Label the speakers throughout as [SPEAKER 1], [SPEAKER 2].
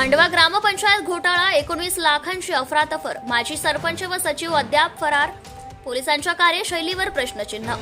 [SPEAKER 1] मांडवा ग्रामपंचायत घोटाळा एकोणवीस लाखांची अफरातफर. माजी सरपंच व सचिव अद्याप फरार. पोलिसांच्या कार्यशैलीवर प्रश्नचिन्ह.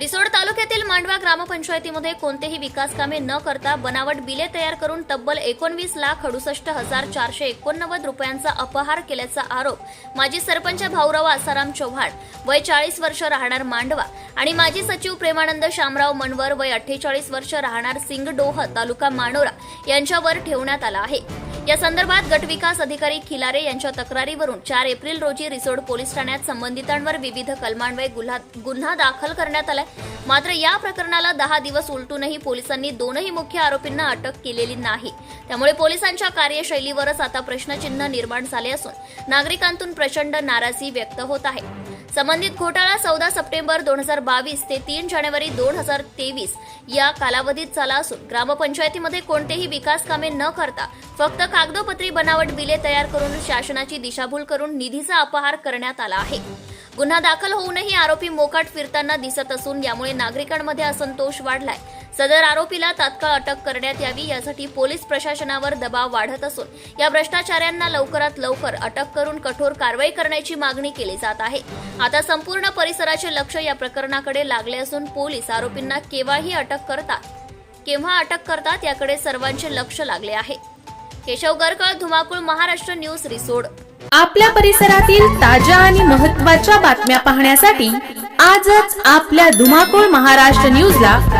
[SPEAKER 1] रिसोड तालुक्यातील मांडवा ग्रामपंचायतीमध्ये कोणतेही विकास कामे न करता बनावट बिले तयार करून तब्बल एकोणवीस लाख अडुसष्ट हजार चारशे एकोणनव्वद रुपयांचा अपहार केल्याचा आरोप माजी सरपंच भाऊराव आसाराम चव्हाण वय चाळीस वर्ष राहणार मांडवा आणि माजी सचिव प्रेमानंद शामराव मनवर वय अठ्ठेचाळीस वर्ष राहणार सिंगडोह तालुका मानोरा यांच्यावर ठेवण्यात आला आहे. या संदर्भात गटविकास अधिकारी खिलारे यांच्या तक्रारीवरून चार एप्रिल रोजी रिसोड पोलीस ठाण्यात संबंधितांवर विविध कलमान्वये गुन्हा गुन्हा दाखल करण्यात आलाय. मात्र या प्रकरणाला दहा दिवस उलटूनही पोलिसांनी दोनही मुख्य आरोपींना अटक केलेली नाही. त्यामुळे पोलिसांच्या कार्यशैलीवरच आता प्रश्नचिन्ह निर्माण झाले असून नागरिकांतून प्रचंड नाराजी व्यक्त होत आहे. संबंधित घोटाळा चौदा सप्टेंबर दोन हजार बावीस ते तीन जानेवारी दोन हजार तेवीस या कालावधीत झाला असून ग्रामपंचायतीमध्ये कोणतेही विकास कामे न करता फक्त कागदोपत्री बनावट बिले तयार करून शासनाची दिशाभूल करून निधीचा अपहार करण्यात आला आहे. गुन्हा दाखल होऊनही आरोपी मोकाट फिरताना दिसत असून यामुळे नागरिकांमध्ये असंतोष वाढलाय. सदर आरोपीला तात्काळ अटक करण्यात यावी यासाठी पोलीस प्रशासनावर दबाव वाढत असून या भ्रष्टाचाऱ्यांना लवकरात लवकर अटक करून कठोर कारवाई करण्याची मागणी केली जात आहे. आता संपूर्ण परिसराचे लक्ष या प्रकरणाकडे लागले असून पोलीस आरोपींना केव्हाही अटक करतात केव्हा अटक करतात याकडे सर्वांचे लक्ष लागले आहे. केशव गरकळ धुमाकूळ महाराष्ट्र न्यूज रिसोड.
[SPEAKER 2] आपल्या परिसरातील ताज्या आणि महत्त्वाच्या बातम्या पाहण्यासाठी आजच आपल्या धुमाकूळ महाराष्ट्र न्यूजला